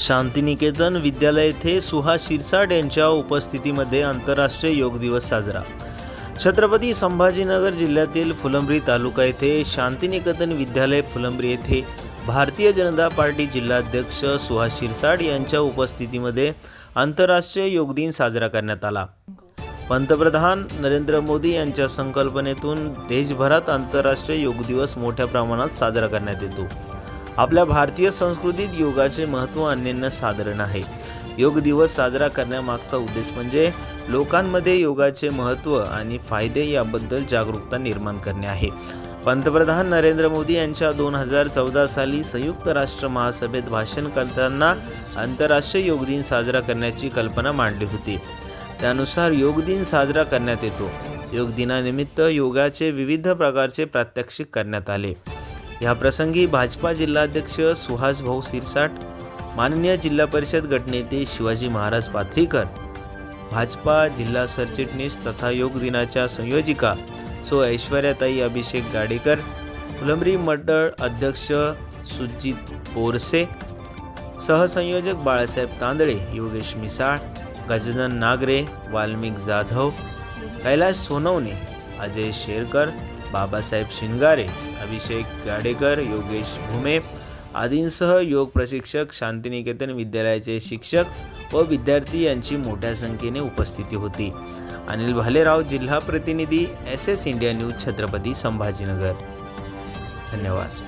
शांतिनिकेतन विद्यालय येथे सुहास शिरसाट यांच्या उपस्थितीमध्ये आंतरराष्ट्रीय योग दिवस साजरा. छत्रपती संभाजीनगर जिल्ह्यातील फुलंब्री तालुका येथे शांतिनिकेतन विद्यालय फुलंब्री येथे भारतीय जनता पार्टी जिल्हाध्यक्ष सुहास शिरसाट यांच्या उपस्थितीमध्ये आंतरराष्ट्रीय योग दिन साजरा करण्यात आला. पंतप्रधान नरेंद्र मोदी यांच्या संकल्पनेतून देशभरात आंतरराष्ट्रीय योग दिवस मोठ्या प्रमाणात साजरा करण्यात येतो. आपल्या भारतीय संस्कृतीत योगाचे महत्त्व अन्यन्य साधारण आहे. योग दिवस साजरा करण्यामागचा उद्देश म्हणजे लोकांमध्ये योगाचे महत्त्व आणि फायदे याबद्दल जागरूकता निर्माण करणे आहे. पंतप्रधान नरेंद्र मोदी यांच्या दोन हजार चौदा साली संयुक्त राष्ट्र महासभेत भाषण करताना आंतरराष्ट्रीय योग दिन साजरा करण्याची कल्पना मांडली होती. त्यानुसार योग दिन साजरा करण्यात येतो. योग दिनानिमित्त योगाचे विविध प्रकारचे प्रात्यक्षिक करण्यात आले. या प्रसंगी भाजपा जिल्हाध्यक्ष सुहास भाऊ सिरसाट माननीय जिल्हा परिषद गटनेते शिवाजी महाराज पाथरीकर भाजपा जिल्हा सरचिटणीस तथा योग दिनाच्या संयोजिका सो ऐश्वर्याताई अभिषेक गाडेकर फुलंबरी मंडळ अध्यक्ष सुजित पोरसे सहसंयोजक बाळासाहेब तांदळे योगेश मिसाळ गजानन नागरे वाल्मिक जाधव कैलाश सोनवणे अजय शेरकर बाबासाहेब शिंगारे अभिषेक गाडेकर योगेश भुमे आदींसह योग प्रशिक्षक शांतिनिकेतन विद्यालयाचे शिक्षक व विद्यार्थी यांची मोठ्या संख्येने उपस्थिती होती. अनिल भालेराव जिल्हा प्रतिनिधी S S India news Chhatrapati Sambhajinagar. धन्यवाद.